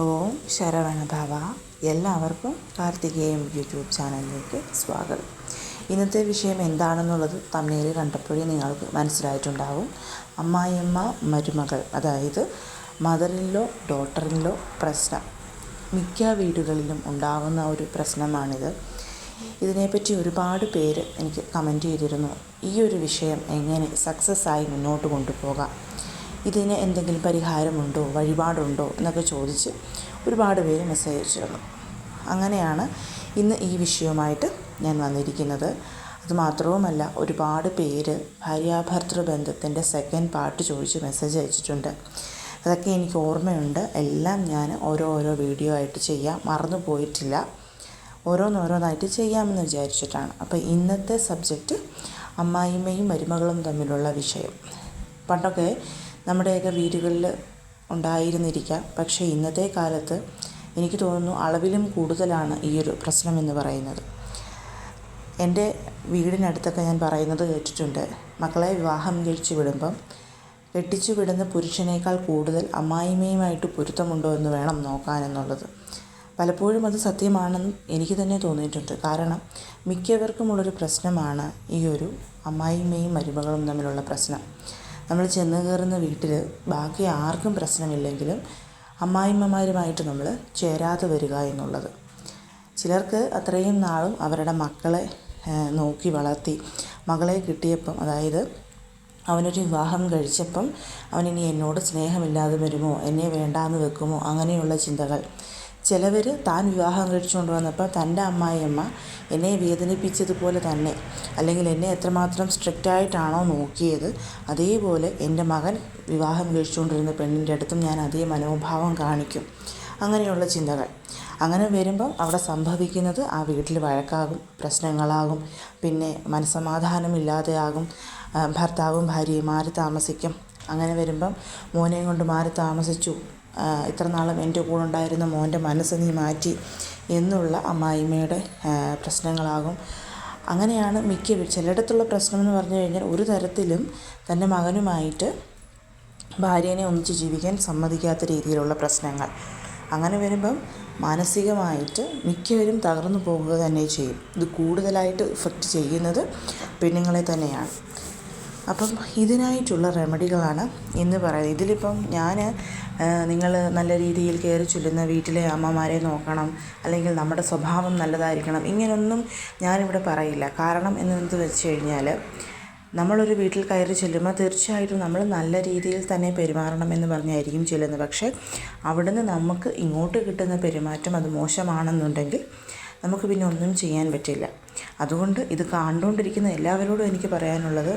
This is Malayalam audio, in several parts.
ഓം ശരവണ ഭവ എല്ലാവർക്കും കാർത്തികേയം യൂട്യൂബ് ചാനലിലേക്ക് സ്വാഗതം. ഇന്നത്തെ വിഷയം എന്താണെന്നുള്ളത് തമിഴിൽ കണ്ടപ്പോഴേ നിങ്ങൾക്ക് മനസ്സിലായിട്ടുണ്ടാവും. അമ്മായിയമ്മ മരുമകൾ അതായത് മദറിനിലോ ഡോട്ടറിനിലോ പ്രശ്നം. മിക്ക വീടുകളിലും ഉണ്ടാകുന്ന ഒരു പ്രശ്നമാണിത്. ഇതിനെപ്പറ്റി ഒരുപാട് പേര് എനിക്ക് കമന്റ് ചെയ്തിരുന്നു. ഈ ഒരു വിഷയം എങ്ങനെ സക്സസ് ആയി മുന്നോട്ട് കൊണ്ടുപോകാം? ഇതിന് എന്തെങ്കിലും പരിഹാരമുണ്ടോ? വഴിപാടുണ്ടോ? എന്നൊക്കെ ചോദിച്ച് ഒരുപാട് പേര് മെസ്സേജ് അയച്ചിരുന്നു. അങ്ങനെയാണ് ഇന്ന് ഈ വിഷയവുമായിട്ട് ഞാൻ വന്നിരിക്കുന്നത്. അതുമാത്രവുമല്ല ഒരുപാട് പേര് ഭാര്യാഭർത്തൃ ബന്ധത്തിന്റെ സെക്കൻഡ് പാർട്ട് ചോദിച്ച് മെസ്സേജ് അയച്ചിട്ടുണ്ട്. അതൊക്കെ എനിക്ക് ഓർമ്മയുണ്ട്. എല്ലാം ഞാൻ ഓരോ ഓരോ വീഡിയോ ആയിട്ട് ചെയ്യാം. മറന്നു പോയിട്ടില്ല. ഓരോന്നോരോന്നായിട്ട് ചെയ്യാമെന്ന് വിചാരിച്ചിട്ടാണ്. അപ്പോൾ ഇന്നത്തെ സബ്ജക്റ്റ് അമ്മായിമ്മയും മരുമകളും തമ്മിലുള്ള വിഷയം. പണ്ടൊക്കെ നമ്മുടെയൊക്കെ വീടുകളിൽ ഉണ്ടായിരുന്നിരിക്കാം. പക്ഷേ ഇന്നത്തെ കാലത്ത് എനിക്ക് തോന്നുന്നു അളവിലും കൂടുതലാണ് ഈ ഒരു പ്രശ്നമെന്ന് പറയുന്നത്. എന്റെ വീടിനടുത്തൊക്കെ ഞാൻ പറയുന്നത് കേട്ടിട്ടുണ്ട്. മക്കളെ വിവാഹം കഴിച്ചു വിടുമ്പം കെട്ടിച്ചു വിടുന്ന പുരുഷനേക്കാൾ കൂടുതൽ അമ്മായിമ്മയുമായിട്ട് പൊരുത്തമുണ്ടോ എന്ന് വേണം നോക്കാനെന്നുള്ളത്. പലപ്പോഴും അത് സത്യമാണെന്ന് എനിക്ക് തന്നെ തോന്നിയിട്ടുണ്ട്. കാരണം മിക്കവർക്കുമുള്ളൊരു പ്രശ്നമാണ് ഈ ഒരു അമ്മായിമ്മയും മരുമകളും തമ്മിലുള്ള പ്രശ്നം. നമ്മൾ ചെന്ന് കയറുന്ന വീട്ടിൽ ബാക്കി ആർക്കും പ്രശ്നമില്ലെങ്കിലും അമ്മായിമ്മമാരുമായിട്ട് നമ്മൾ ചേരാതെ വരിക എന്നുള്ളത്. ചിലർക്ക് അത്രയും നാളും അവരുടെ മക്കളെ നോക്കി വളർത്തി മകളെ കിട്ടിയപ്പം അതായത് അവനൊരു വിവാഹം കഴിച്ചപ്പം അവനിനി എന്നോട് സ്നേഹമില്ലാതെ വരുമോ എന്നെ വേണ്ടാന്ന് വെക്കുമോ അങ്ങനെയുള്ള ചിന്തകൾ. ചിലവർ താൻ വിവാഹം കഴിച്ചുകൊണ്ട് വന്നപ്പോൾ തന്റെ അമ്മായിയമ്മ എന്നെ വേദനിപ്പിച്ചതുപോലെ തന്നെ അല്ലെങ്കിൽ എന്നെ എത്രമാത്രം സ്ട്രിക്റ്റായിട്ടാണോ നോക്കിയത് അതേപോലെ എന്റെ മകൻ വിവാഹം കഴിച്ചുകൊണ്ടിരുന്ന പെണ്ണിന്റെ അടുത്തും ഞാൻ അതേ മനോഭാവം കാണിക്കും. അങ്ങനെയുള്ള ചിന്തകൾ. അങ്ങനെ വരുമ്പം അവിടെ സംഭവിക്കുന്നത് ആ വീട്ടിൽ വഴക്കാകും പ്രശ്നങ്ങളാകും പിന്നെ മനസ്സമാധാനമില്ലാതെയാകും ഭർത്താവും ഭാര്യയും മാറി താമസിക്കും. അങ്ങനെ വരുമ്പം മോനെയും കൊണ്ട് മാറി താമസിച്ചു. ഇത്ര നാളും എന്റെ കൂടെ ഉണ്ടായിരുന്ന മോന്റെ മനസ്സ് നീ മാറ്റി എന്നുള്ള അമ്മായിമ്മയുടെ പ്രശ്നങ്ങളാകും. അങ്ങനെയാണ് മിക്ക ചിലയിടത്തുള്ള പ്രശ്നം എന്ന് പറഞ്ഞു കഴിഞ്ഞാൽ ഒരു തരത്തിലും തന്റെ മകനുമായിട്ട് ഭാര്യേനെ ഒന്നിച്ച് ജീവിക്കാൻ സമ്മതിക്കാത്ത രീതിയിലുള്ള പ്രശ്നങ്ങൾ. അങ്ങനെ വരുമ്പം മാനസികമായിട്ട് മിക്കവരും തകർന്നു പോകുക തന്നെ ചെയ്യും. ഇത് കൂടുതലായിട്ട് ഇഫക്റ്റ് ചെയ്യുന്നത് പെണ്ണുങ്ങളെ തന്നെയാണ്. അപ്പം ഇതിനായിട്ടുള്ള റെമഡികളാണ് ഇന്ന് പറയുന്നത്. ഇതിലിപ്പം ഞാൻ നിങ്ങൾ നല്ല രീതിയിൽ കയറി ചൊല്ലുന്ന വീട്ടിലെ അമ്മമാരെ നോക്കണം അല്ലെങ്കിൽ നമ്മുടെ സ്വഭാവം നല്ലതായിരിക്കണം ഇങ്ങനൊന്നും ഞാനിവിടെ പറയില്ല. കാരണം എന്നത് വെച്ച് കഴിഞ്ഞാൽ നമ്മളൊരു വീട്ടിൽ കയറി ചെല്ലുമ്പോൾ തീർച്ചയായിട്ടും നമ്മൾ നല്ല രീതിയിൽ തന്നെ പെരുമാറണം എന്ന് പറഞ്ഞായിരിക്കും ചെല്ലുന്നത്. പക്ഷേ അവിടുന്ന് നമുക്ക് ഇങ്ങോട്ട് കിട്ടുന്ന പെരുമാറ്റം അത് മോശമാണെന്നുണ്ടെങ്കിൽ നമുക്ക് പിന്നെ ഒന്നും ചെയ്യാൻ പറ്റില്ല. അതുകൊണ്ട് ഇത് കണ്ടുകൊണ്ടിരിക്കുന്ന എല്ലാവരോടും എനിക്ക് പറയാനുള്ളത്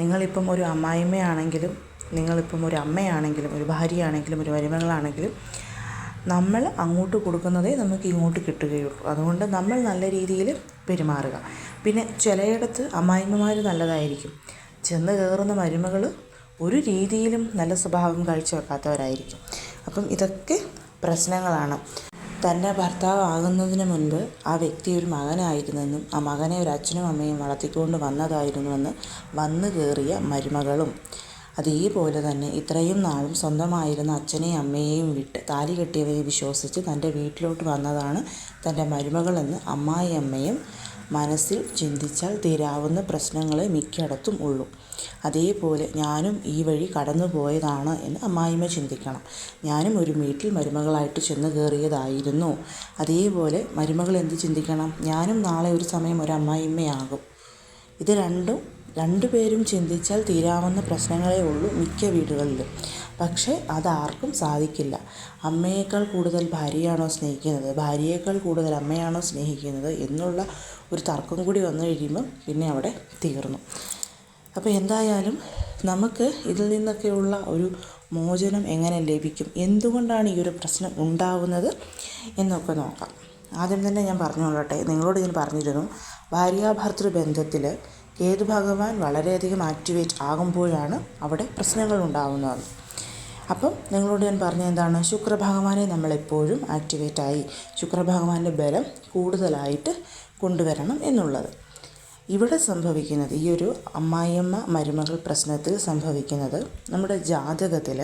നിങ്ങളിപ്പം ഒരു അമ്മായിമ്മയാണെങ്കിലും നിങ്ങളിപ്പം ഒരു അമ്മയാണെങ്കിലും ഒരു ഭാര്യയാണെങ്കിലും ഒരു മരുമകളാണെങ്കിലും നമ്മൾ അങ്ങോട്ട് കൊടുക്കുന്നതേ നമുക്ക് ഇങ്ങോട്ട് കിട്ടുകയുള്ളൂ. അതുകൊണ്ട് നമ്മൾ നല്ല രീതിയിൽ പെരുമാറുക. പിന്നെ ചിലയിടത്ത് അമ്മായിമ്മമാർ നല്ലതായിരിക്കും. ചെന്ന് കയറുന്ന മരുമകൾ ഒരു രീതിയിലും നല്ല സ്വഭാവം കാഴ്ചവെക്കാത്തവരായിരിക്കും. അപ്പം ഇതൊക്കെ പ്രശ്നങ്ങളാണ്. തന്റെ ഭർത്താവ് ആകുന്നതിന് മുൻപ് ആ വ്യക്തി ഒരു മകനായിരുന്നെന്നും ആ മകനെ ഒരു അച്ഛനും അമ്മയും വളർത്തിക്കൊണ്ട് വന്നതായിരുന്നുവെന്ന് വന്നു കയറിയ മരുമകളും. അതേപോലെ തന്നെ ഇത്രയും നാളും സ്വന്തമായിരുന്ന അച്ഛനെയും അമ്മയെയും വിട്ട് താലി കെട്ടിയവരെ വിശ്വസിച്ച് തന്റെ വീട്ടിലോട്ട് വന്നതാണ് തന്റെ മരുമകളെന്ന് അമ്മായിയമ്മയും മനസ്സിൽ ചിന്തിച്ചാൽ തീരാവുന്ന പ്രശ്നങ്ങളെ മിക്കയിടത്തും ഉള്ളൂ. അതേപോലെ ഞാനും ഈ വഴി കടന്നു പോയതാണ് എന്ന് അമ്മായിമ്മ ചിന്തിക്കണം. ഞാനും ഒരു വീട്ടിൽ മരുമകളായിട്ട് ചെന്ന് കയറിയതായിരുന്നു. അതേപോലെ മരുമകൾ എന്ത് ചിന്തിക്കണം? ഞാനും നാളെ ഒരു സമയം ഒരു അമ്മായിമ്മയാകും. ഇത് രണ്ടും രണ്ടുപേരും ചിന്തിച്ചാൽ തീരാവുന്ന പ്രശ്നങ്ങളേ ഉള്ളൂ മിക്ക വീടുകളിലും. പക്ഷേ അതാർക്കും സാധിക്കില്ല. അമ്മയേക്കാൾ കൂടുതൽ ഭാര്യയാണോ സ്നേഹിക്കുന്നത്? ഭാര്യയേക്കാൾ കൂടുതൽ അമ്മയാണോ സ്നേഹിക്കുന്നത്? എന്നുള്ള ഒരു തർക്കം കൂടി വന്നു കഴിയുമ്പം പിന്നെ അവിടെ തീർന്നു. അപ്പോൾ എന്തായാലും നമുക്ക് ഇതിൽ നിന്നൊക്കെയുള്ള ഒരു മോചനം എങ്ങനെ ലഭിക്കും? എന്തുകൊണ്ടാണ് ഈ ഒരു പ്രശ്നം ഉണ്ടാവുന്നത് എന്നൊക്കെ നോക്കാം. ആദ്യം തന്നെ ഞാൻ പറഞ്ഞോളട്ടെ. നിങ്ങളോട് ഞാൻ പറഞ്ഞിരുന്നു ഭാര്യാഭർത്തൃ ബന്ധത്തിൽ കേതു ഭഗവാൻ വളരെയധികം ആക്ടിവേറ്റ് ആകുമ്പോഴാണ് അവിടെ പ്രശ്നങ്ങൾ ഉണ്ടാകുന്നത് അപ്പം നിങ്ങളോട് ഞാൻ പറഞ്ഞ എന്താണ്? ശുക്രഭഗവാനെ നമ്മളെപ്പോഴും ആക്ടിവേറ്റായി ശുക്രഭഗവാന്റെ ബലം കൂടുതലായിട്ട് കൊണ്ടുവരണം എന്നുള്ളത്. ഇവിടെ സംഭവിക്കുന്നത് ഈ ഒരു അമ്മായിയമ്മ മരുമകൾ പ്രശ്നത്തിൽ സംഭവിക്കുന്നത് നമ്മുടെ ജാതകത്തിൽ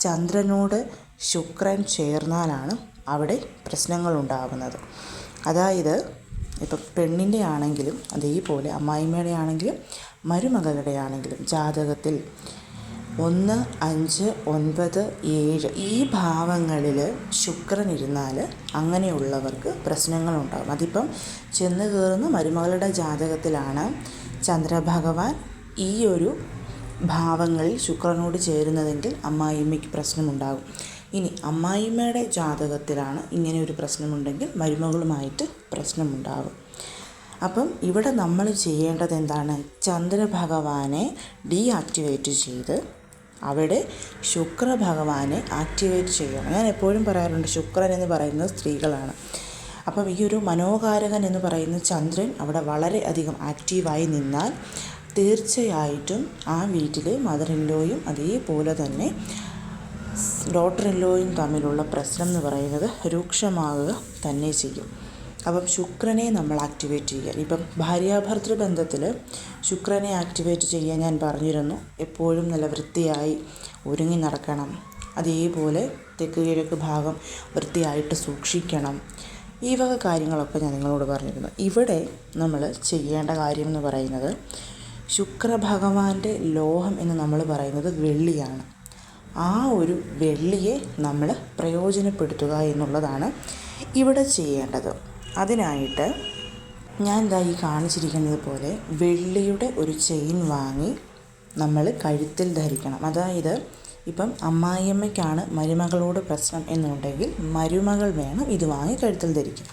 ചന്ദ്രനോട് ശുക്രൻ ചേർന്നാലാണ് അവിടെ പ്രശ്നങ്ങൾ ഉണ്ടാകുന്നത് അതായത് ഇപ്പം പെണ്ണിന്റെ ആണെങ്കിലും അതേപോലെ അമ്മായിമ്മയുടെ ആണെങ്കിലും മരുമകളുടെ ആണെങ്കിലും ജാതകത്തിൽ ഒന്ന് അഞ്ച് ഒൻപത് ഏഴ് ഈ ഭാവങ്ങളിൽ ശുക്രൻ ഇരുന്നാൽ അങ്ങനെയുള്ളവർക്ക് പ്രശ്നങ്ങളുണ്ടാകും അതിപ്പം ചെന്ന് കയറുന്ന മരുമകളുടെ ജാതകത്തിലാണ് ചന്ദ്രഭഗവാൻ ഈ ഒരു ഭാവങ്ങളിൽ ശുക്രനോട് ചേരുന്നതെങ്കിൽ അമ്മായിമ്മയ്ക്ക് പ്രശ്നമുണ്ടാകും. ഇനി അമ്മായിമ്മയുടെ ജാതകത്തിലാണ് ഇങ്ങനെ ഒരു പ്രശ്നമുണ്ടെങ്കിൽ മരുമകളുമായിട്ട് പ്രശ്നമുണ്ടാകും. അപ്പം ഇവിടെ നമ്മൾ ചെയ്യേണ്ടത് എന്താണ്? ചന്ദ്രഭഗവാനെ ഡീആക്ടിവേറ്റ് ചെയ്ത് അവിടെ ശുക്രഭഗവാനെ ആക്ടിവേറ്റ് ചെയ്യണം. ഞാൻ എപ്പോഴും പറയാറുണ്ട് ശുക്രൻ എന്ന് പറയുന്നത് സ്ത്രീകളാണ്. അപ്പം ഈ ഒരു മനോകാരകൻ എന്ന് പറയുന്ന ചന്ദ്രൻ അവിടെ വളരെ അധികം ആക്റ്റീവായി നിന്നാൽ തീർച്ചയായിട്ടും ആ വീട്ടിൽ മദർ ഇൻലോയും അതേപോലെ തന്നെ ഡോട്ടർ ഇൻലോയും തമ്മിലുള്ള പ്രശ്നം എന്ന് പറയുന്നത് രൂക്ഷമാകുക തന്നെ ചെയ്യും. അപ്പം ശുക്രനെ നമ്മൾ ആക്ടിവേറ്റ് ചെയ്യുക. ഇപ്പം ഭാര്യാഭർത്തൃ ബന്ധത്തിൽ ശുക്രനെ ആക്ടിവേറ്റ് ചെയ്യാൻ ഞാൻ പറഞ്ഞിരുന്നു. എപ്പോഴും നല്ല വൃത്തിയായി ഒരുങ്ങി നടക്കണം. അതേപോലെ തെക്ക് കിഴക്ക് ഭാഗം വൃത്തിയായിട്ട് സൂക്ഷിക്കണം. ഈ വക കാര്യങ്ങളൊക്കെ ഞാൻ നിങ്ങളോട് പറഞ്ഞിരുന്നു. ഇവിടെ നമ്മൾ ചെയ്യേണ്ട കാര്യം എന്ന് പറയുന്നത് ശുക്രഭഗവാന്റെ ലോഹം എന്ന് നമ്മൾ പറയുന്നത് വെള്ളിയാണ്. ആ ഒരു വെള്ളിയെ നമ്മൾ പ്രയോജനപ്പെടുത്തുക എന്നുള്ളതാണ് ഇവിടെ ചെയ്യേണ്ടത്. അതിനായിട്ട് ഞാൻ ഇതാ ഈ കാണിച്ചിരിക്കുന്നത് പോലെ വെള്ളിയുടെ ഒരു ചെയിൻ വാങ്ങി നമ്മൾ കഴുത്തിൽ ധരിക്കണം. അതായത് ഇപ്പം അമ്മായിയമ്മയ്ക്കാണ് മരുമകളോട് പ്രശ്നം എന്നുണ്ടെങ്കിൽ മരുമകൾ വേണം ഇത് വാങ്ങി കഴുത്തിൽ ധരിക്കാൻ.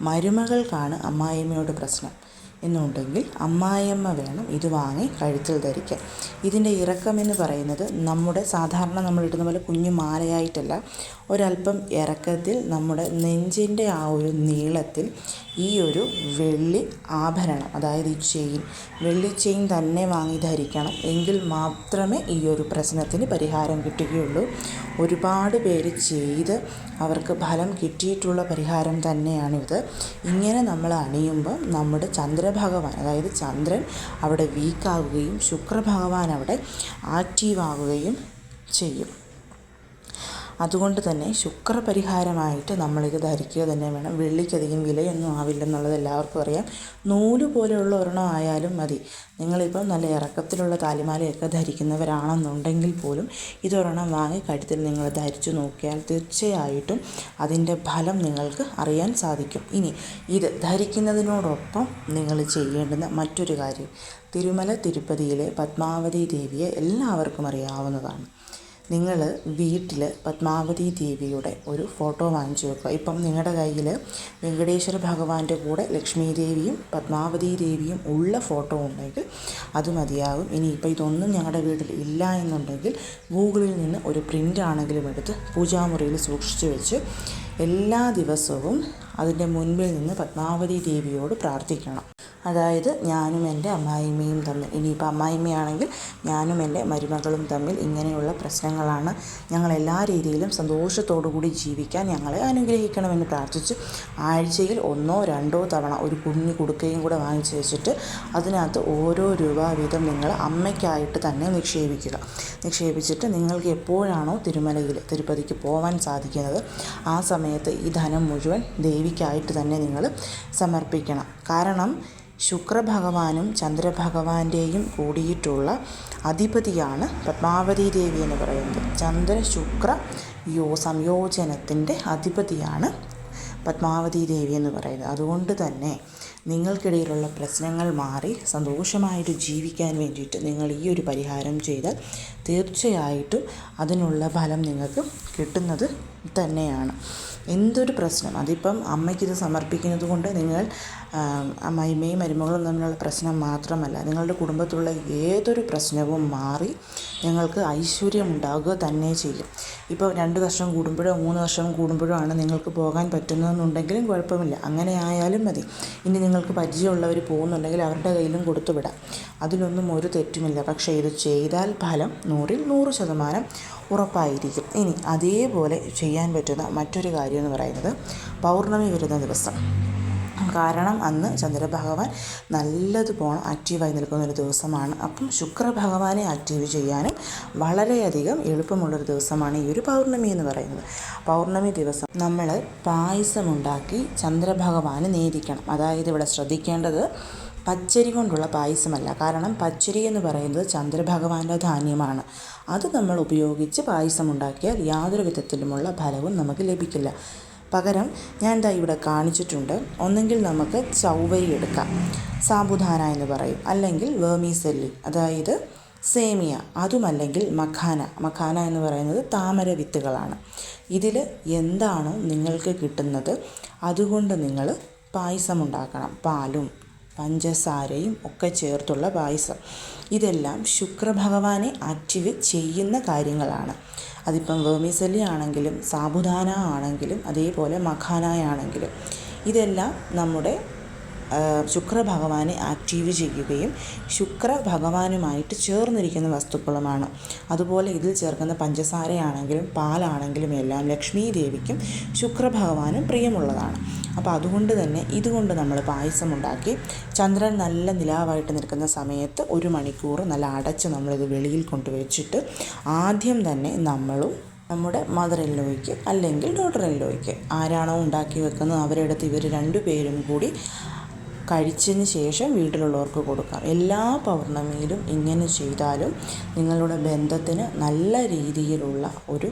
മരുമകൾക്കാണ് അമ്മായിയമ്മയോട് പ്രശ്നം. എന്നുണ്ടെങ്കിൽ അമ്മായിയമ്മ വേണം ഇത് വാങ്ങി കഴുത്തിൽ ധരിക്കാൻ. ഇതിന്റെ ഇറക്കം എന്ന് പറയുന്നത് നമ്മുടെ സാധാരണ നമ്മൾ ഇടുന്ന പോലെ കുഞ്ഞു മാലയായിട്ടല്ല. ഒരല്പം ഇറക്കത്തിൽ നമ്മുടെ നെഞ്ചിന്റെ ആ ഒരു നീളത്തിൽ ഈ ഒരു വെള്ളി ആഭരണം അതായത് ഈ ചെയിൻ വെള്ളി ചെയിൻ തന്നെ വാങ്ങി ധരിക്കണം. എങ്കിൽ മാത്രമേ ഈ ഒരു പ്രശ്നത്തിന് പരിഹാരം കിട്ടുകയുള്ളൂ. ഒരുപാട് പേര് ചെയ്ത് അവർക്ക് ഫലം കിട്ടിയിട്ടുള്ള പരിഹാരം തന്നെയാണിത്. ഇങ്ങനെ നമ്മൾ അണിയുമ്പം നമ്മുടെ ചന്ദ്രഭഗവാൻ അതായത് ചന്ദ്രൻ അവിടെ വീക്കാവുകയും ശുക്രഭഗവാൻ അവിടെ ആക്റ്റീവ് ആക്റ്റീവാകുകയും ചെയ്യും. അതുകൊണ്ട് തന്നെ ശുക്രപരിഹാരമായിട്ട് നമ്മളിത് ധരിക്കുക തന്നെ വേണം. വെള്ളിക്കധികം വിലയൊന്നും ആവില്ലെന്നുള്ളത് എല്ലാവർക്കും അറിയാം. നൂൽ പോലെയുള്ള ഒരെണ്ണം ആയാലും മതി. നിങ്ങളിപ്പം നല്ല ഇറക്കത്തിലുള്ള താലിമാലയൊക്കെ ധരിക്കുന്നവരാണെന്നുണ്ടെങ്കിൽ പോലും ഇതൊരെണ്ണം വാങ്ങി കഴുത്തിൽ നിങ്ങൾ ധരിച്ചു നോക്കിയാൽ തീർച്ചയായിട്ടും അതിന്റെ ഫലം നിങ്ങൾക്ക് അറിയാൻ സാധിക്കും. ഇനി ഇത് ധരിക്കുന്നതിനോടൊപ്പം നിങ്ങൾ ചെയ്യേണ്ടുന്ന മറ്റൊരു കാര്യം. തിരുമല തിരുപ്പതിയിലെ പത്മാവതി ദേവിയെ എല്ലാവർക്കും അറിയാവുന്നതാണ്. നിങ്ങൾ വീട്ടിൽ പത്മാവതി ദേവിയുടെ ഒരു ഫോട്ടോ വാങ്ങിച്ചു വെക്കുക. ഇപ്പം നിങ്ങളുടെ കയ്യിൽ വെങ്കടേശ്വര ഭഗവാന്റെ കൂടെ ലക്ഷ്മി ദേവിയും പത്മാവതി ദേവിയും ഉള്ള ഫോട്ടോ ഉണ്ടെങ്കിൽ അത് മതിയാകും. ഇനിയിപ്പോൾ ഇതൊന്നും ഞങ്ങളുടെ വീട്ടിൽ ഇല്ല എന്നുണ്ടെങ്കിൽ ഗൂഗിളിൽ നിന്ന് ഒരു പ്രിന്റ് ആണെങ്കിലും എടുത്ത് പൂജാമുറിയിൽ സൂക്ഷിച്ചു വെച്ച് എല്ലാ ദിവസവും അതിന്റെ മുൻപിൽ നിന്ന് പത്മാവതി ദേവിയോട് പ്രാർത്ഥിക്കണം. അതായത് ഞാനും എന്റെ അമ്മായിമ്മയും തമ്മിൽ. ഇനിയിപ്പോൾ അമ്മായിമ്മയാണെങ്കിൽ ഞാനും എന്റെ മരുമകളും തമ്മിൽ ഇങ്ങനെയുള്ള പ്രശ്നങ്ങളാണ്. ഞങ്ങൾ എല്ലാ രീതിയിലും കൂടി ജീവിക്കാൻ ഞങ്ങളെ അനുഗ്രഹിക്കണമെന്ന് പ്രാർത്ഥിച്ച്. ആഴ്ചയിൽ ഒന്നോ രണ്ടോ തവണ ഒരു കുഞ്ഞു കൊടുക്കുകയും കൂടെ വാങ്ങിച്ചു വെച്ചിട്ട് അതിനകത്ത് ഓരോ രൂപ വീതം നിങ്ങൾ അമ്മയ്ക്കായിട്ട് തന്നെ നിക്ഷേപിക്കുക. നിക്ഷേപിച്ചിട്ട് നിങ്ങൾക്ക് എപ്പോഴാണോ തിരുമലയിൽ തിരുപ്പതിക്ക് പോകാൻ സാധിക്കുന്നത് ആ സമയത്ത് ഈ ധനം മുഴുവൻ ദേവിക്കായിട്ട് തന്നെ നിങ്ങൾ സമർപ്പിക്കണം. കാരണം ശുക്രഭഗവാനും ചന്ദ്രഭഗവാന്റെയും കൂടിയിട്ടുള്ള അധിപതിയാണ് പത്മാവതി ദേവി എന്ന് പറയുന്നത്. ചന്ദ്ര ശുക്ര യോ സംയോജനത്തിന്റെ അധിപതിയാണ് പത്മാവതി ദേവി എന്ന് പറയുന്നത്. അതുകൊണ്ട് തന്നെ നിങ്ങൾക്കിടയിലുള്ള പ്രശ്നങ്ങൾ മാറി സന്തോഷമായിട്ട് ജീവിക്കാൻ വേണ്ടിയിട്ട് നിങ്ങൾ ഈ ഒരു പരിഹാരം ചെയ്താൽ തീർച്ചയായിട്ടും അതിനുള്ള ഫലം നിങ്ങൾക്ക് കിട്ടുന്നത് തന്നെയാണ്. എന്തൊരു പ്രശ്നം? അതിപ്പം അമ്മയ്ക്കിത് സമർപ്പിക്കുന്നത് കൊണ്ട് നിങ്ങൾ അമ്മായിമ്മയും മരുമകളും തമ്മിലുള്ള പ്രശ്നം മാത്രമല്ല നിങ്ങളുടെ കുടുംബത്തിലുള്ള ഏതൊരു പ്രശ്നവും മാറി നിങ്ങൾക്ക് ഐശ്വര്യം ഉണ്ടാവുക തന്നെ ചെയ്യും. ഇപ്പോൾ രണ്ട് വർഷം കൂടുമ്പോഴോ മൂന്ന് വർഷം കൂടുമ്പോഴോ ആണ് നിങ്ങൾക്ക് പോകാൻ പറ്റുന്നതെന്നുണ്ടെങ്കിലും കുഴപ്പമില്ല. അങ്ങനെ ആയാലും മതി. ഇനി നിങ്ങൾക്ക് പരിചയമുള്ളവർ പോകുന്നുണ്ടെങ്കിൽ അവരുടെ കയ്യിലും കൊടുത്തു വിടാം. അതിലൊന്നും ഒരു തെറ്റുമില്ല. പക്ഷേ ഇത് ചെയ്താൽ ഫലം നൂറിൽ നൂറ് ശതമാനം ഉറപ്പായിരിക്കും. ഇനി അതേപോലെ ചെയ്യാൻ പറ്റുന്ന മറ്റൊരു കാര്യം എന്ന് പറയുന്നത് പൗർണമി വരുന്ന ദിവസം. കാരണം അന്ന് ചന്ദ്രഭഗവാൻ നല്ലതുപോലെ ആക്റ്റീവായി നിൽക്കുന്ന ഒരു ദിവസമാണ്. അപ്പം ശുക്രഭഗവാനെ ആക്റ്റീവ് ചെയ്യാനും വളരെയധികം എളുപ്പമുള്ളൊരു ദിവസമാണ് ഈ ഒരു പൗർണമി എന്ന് പറയുന്നത്. പൗർണമി ദിവസം നമ്മൾ പായസമുണ്ടാക്കി ചന്ദ്രഭഗവാന് നേരിക്കണം. അതായത് ഇവിടെ ശ്രദ്ധിക്കേണ്ടത് പച്ചരി കൊണ്ടുള്ള പായസമല്ല. കാരണം പച്ചരി എന്ന് പറയുന്നത് ചന്ദ്രഭഗവാന്റെ ധാന്യമാണ്. അത് നമ്മൾ ഉപയോഗിച്ച് പായസം ഉണ്ടാക്കിയാൽ യാതൊരു വിധത്തിലുമുള്ള ഫലവും നമുക്ക് ലഭിക്കില്ല. പകരം ഞാൻ ദാ ഇവിടെ കാണിച്ചിട്ടുണ്ട്. ഒന്നെങ്കിൽ നമുക്ക് ചൗവരി എടുക്കാം. സാബുദാന എന്ന് പറയും. അല്ലെങ്കിൽ വേമീസെല്ലി അതായത് സേമിയ. അതുമല്ലെങ്കിൽ മഖാന. മഖാന എന്ന് പറയുന്നത് താമര വിത്തുകളാണ്. ഇതിൽ എന്താണോ നിങ്ങൾക്ക് കിട്ടുന്നത് അതുകൊണ്ട് നിങ്ങൾ പായസം ഉണ്ടാക്കണം. പാലും പഞ്ചസാരയും ഒക്കെ ചേർത്തുള്ള പായസം. ഇതെല്ലാം ശുക്രഭഗവാനെ ആക്റ്റീവ് ചെയ്യുന്ന കാര്യങ്ങളാണ്. അതിപ്പം വേമിസലി ആണെങ്കിലും സാബുദാന ആണെങ്കിലും അതേപോലെ മഖാനായ ആണെങ്കിലും ഇതെല്ലാം നമ്മുടെ ശുക്രഭഗവാനെ ആക്റ്റീവ് ചെയ്യുകയും ശുക്രഭഗവാനുമായിട്ട് ചേർന്നിരിക്കുന്ന വസ്തുക്കളുമാണ്. അതുപോലെ ഇതിൽ ചേർക്കുന്ന പഞ്ചസാരയാണെങ്കിലും പാലാണെങ്കിലും എല്ലാം ലക്ഷ്മി ദേവിക്കും ശുക്രഭഗവാനും പ്രിയമുള്ളതാണ്. അപ്പോൾ അതുകൊണ്ട് തന്നെ ഇതുകൊണ്ട് നമ്മൾ പായസം ഉണ്ടാക്കി ചന്ദ്രൻ നല്ല നിലാവായിട്ട് നിൽക്കുന്ന സമയത്ത് ഒരു മണിക്കൂർ നല്ല അടച്ച് നമ്മളിത് വെളിയിൽ കൊണ്ടുവച്ചിട്ട് ആദ്യം തന്നെ നമ്മളും നമ്മുടെ മദർ എല്ലോയ്ക്ക് അല്ലെങ്കിൽ ഡോട്ടർ എല്ലോയ്ക്ക് ആരാണോ ഉണ്ടാക്കി വെക്കുന്നത് അവരെടുത്ത് ഇവർ രണ്ടുപേരും കൂടി കഴിച്ചതിന് ശേഷം വീട്ടിലുള്ളവർക്ക് കൊടുക്കാം. എല്ലാ പൗർണമിയിലും ഇങ്ങനെ ചെയ്താലും നിങ്ങളുടെ ബന്ധത്തിന് നല്ല രീതിയിലുള്ള ഒരു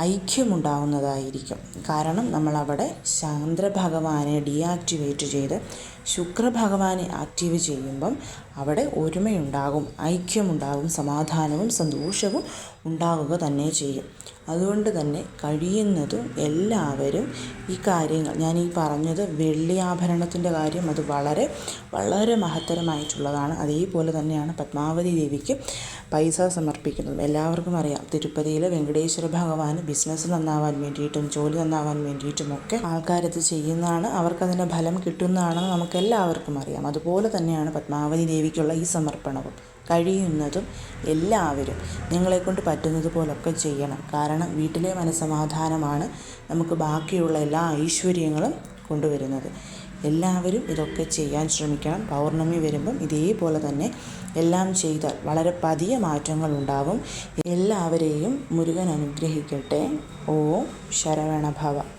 ഐക്യമുണ്ടാകുന്നതായിരിക്കും കാരണം നമ്മളവിടെ ചന്ദ്രഭഗവാനെ ഡീആക്ടിവേറ്റ് ചെയ്ത് ശുക്രഭഗവാനെ ആക്റ്റീവ് ചെയ്യുമ്പം അവിടെ ഒരുമയുണ്ടാകും ഐക്യമുണ്ടാകും സമാധാനവും സന്തോഷവും ഉണ്ടാകുക തന്നെ ചെയ്യും. അതുകൊണ്ട് തന്നെ കഴിയുന്നതും എല്ലാവരും ഈ കാര്യങ്ങൾ ഞാൻ ഈ പറഞ്ഞത് വെള്ളി ആഭരണത്തിന്റെ കാര്യം അത് വളരെ വളരെ മഹത്തരമായിട്ടുള്ളതാണ്. അതേപോലെ തന്നെയാണ് പത്മാവതി ദേവിക്ക് പൈസ സമർപ്പിക്കുന്നത്. എല്ലാവർക്കും അറിയാം തിരുപ്പതിയിൽ വെങ്കടേശ്വര ഭഗവാൻ ബിസിനസ് നന്നാവാൻ വേണ്ടിയിട്ടും ജോലി നന്നാവാൻ വേണ്ടിയിട്ടുമൊക്കെ ആൾക്കാരത് ചെയ്യുന്നതാണ്. അവർക്കതിന്റെ ഫലം കിട്ടുന്നതാണെന്ന് നമുക്ക് എല്ലാവർക്കും അറിയാം. അതുപോലെ തന്നെയാണ് പത്മാവതി ദേവിക്കുള്ള ഈ സമർപ്പണവും. കഴിയുന്നതും എല്ലാവരും നിങ്ങളെക്കൊണ്ട് പറ്റുന്നത് പോലൊക്കെ ചെയ്യണം. കാരണം വീട്ടിലെ മനസ്സമാധാനമാണ് നമുക്ക് ബാക്കിയുള്ള എല്ലാ ഐശ്വര്യങ്ങളും കൊണ്ടുവരുന്നത്. എല്ലാവരും ഇതൊക്കെ ചെയ്യാൻ ശ്രമിക്കണം. പൗർണമി വരുമ്പം ഇതേപോലെ തന്നെ എല്ലാം ചെയ്താൽ വളരെ പതിയ മാറ്റങ്ങൾ ഉണ്ടാവും. എല്ലാവരെയും മുരുകൻ അനുഗ്രഹിക്കട്ടെ. ഓം ശരവണഭവ.